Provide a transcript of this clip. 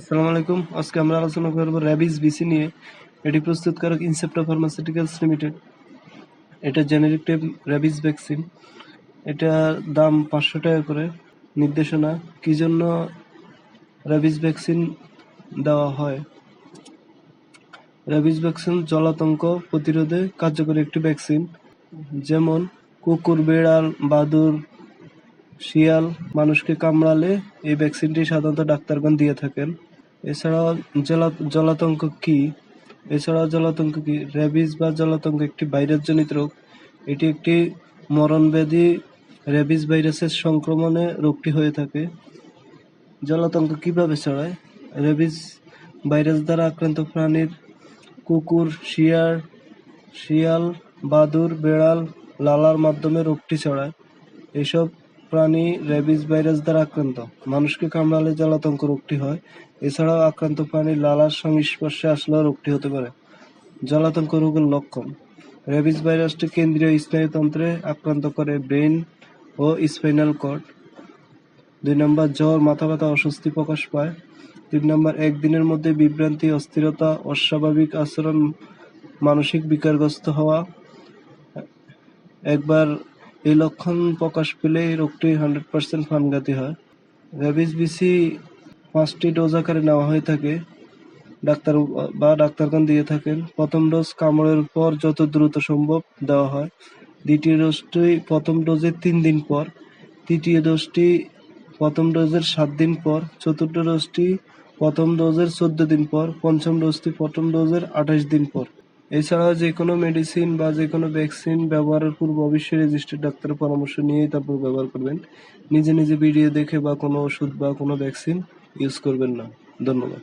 আসসালামু আলাইকুম। আজকে আমরা আলোচনা করব র্যাবিস বিসি নিয়ে। এটি প্রস্তুতকারক ইনসেপ্টা ফার্মাসিউটিক্যালস লিমিটেড। এটা জেনেরিক টাইপ র্যাবিস ভ্যাকসিন। এটার দাম পাঁচশো টাকা করে। নির্দেশনা, কি জন্য র্যাবিস ভ্যাকসিন দেওয়া হয়? র্যাবিস ভ্যাকসিন জলাতঙ্ক প্রতিরোধে কার্যকরী একটি ভ্যাকসিন। যেমন কুকুর, বেড়াল বাদুড় শিয়াল মানুষকে কামড়ালে এই ভ্যাকসিনটি সাধারণত ডাক্তারগণ দিয়ে থাকেন। এছাড়াও জলা, জলাতঙ্ক কি? এছাড়াও জলাতঙ্ক কি? র্যাবিস বা জলাতঙ্ক একটি ভাইরাসজনিত রোগ। এটি একটি মরণব্যাধি র্যাবিস ভাইরাসের সংক্রমণে রোগটি হয়ে থাকে। জলাতঙ্ক কীভাবে ছড়ায়? র্যাবিস ভাইরাস দ্বারা আক্রান্ত প্রাণীর কুকুর, শিয়াল শিয়াল, বাদুর, বেড়াল, লালার মাধ্যমে রোগটি ছড়ায়। এসব প্রাণী র্যাবিস ভাইরাস দ্বারা আক্রান্ত। মানুষকে কামড়ালে জলাতঙ্ক রোগটি হয়। এছাড়াও আক্রান্ত প্রাণীর লালার সংস্পর্শে আসলেও রোগটি হতে পারে। জলাতঙ্ক রোগের লক্ষণ। র্যাবিস ভাইরাসটি কেন্দ্রীয় স্নায়ুতন্ত্রে আক্রান্ত করে ব্রেন ও স্পাইনাল কর্ড। দুই নম্বর, জ্বর, মাথা ব্যথা, অস্বস্তি প্রকাশ পায়। তিন নম্বর, একদিনের মধ্যে বিভ্রান্তি, অস্থিরতা, অস্বাভাবিক আচরণ, মানসিক বিকারগ্রস্ত হওয়া। একবার এই লক্ষণ প্রকাশ পেলে রোগটি হান্ড্রেড পার্সেন্ট প্রাণঘাতী হয়। র্যাবিস বিসি পাঁচটি ডোজ আকারে নেওয়া হয়ে থাকে। ডাক্তার বা ডাক্তারগণ দিয়ে থাকেন। প্রথম ডোজ কামড়ের পর যত দ্রুত সম্ভব দেওয়া হয়। দ্বিতীয় ডোজটি প্রথম ডোজের তিন দিন পর। তৃতীয় ডোজটি প্রথম ডোজের সাত দিন পর। চতুর্থ ডোজটি প্রথম ডোজের চোদ্দ দিন পর। পঞ্চম ডোজটি প্রথম ডোজের আঠাশ দিন পর। এছাড়াও যে কোনো মেডিসিন বা যে কোনো ভ্যাকসিন ব্যবহারের পূর্ব অবশ্যই রেজিস্টার্ড ডাক্তারের পরামর্শ নিয়েই তারপর ব্যবহার করবেন। নিজে নিজে ভিডিও দেখে বা কোনো ওষুধ বা কোনো ভ্যাকসিন ইউজ করবেন না। ধন্যবাদ।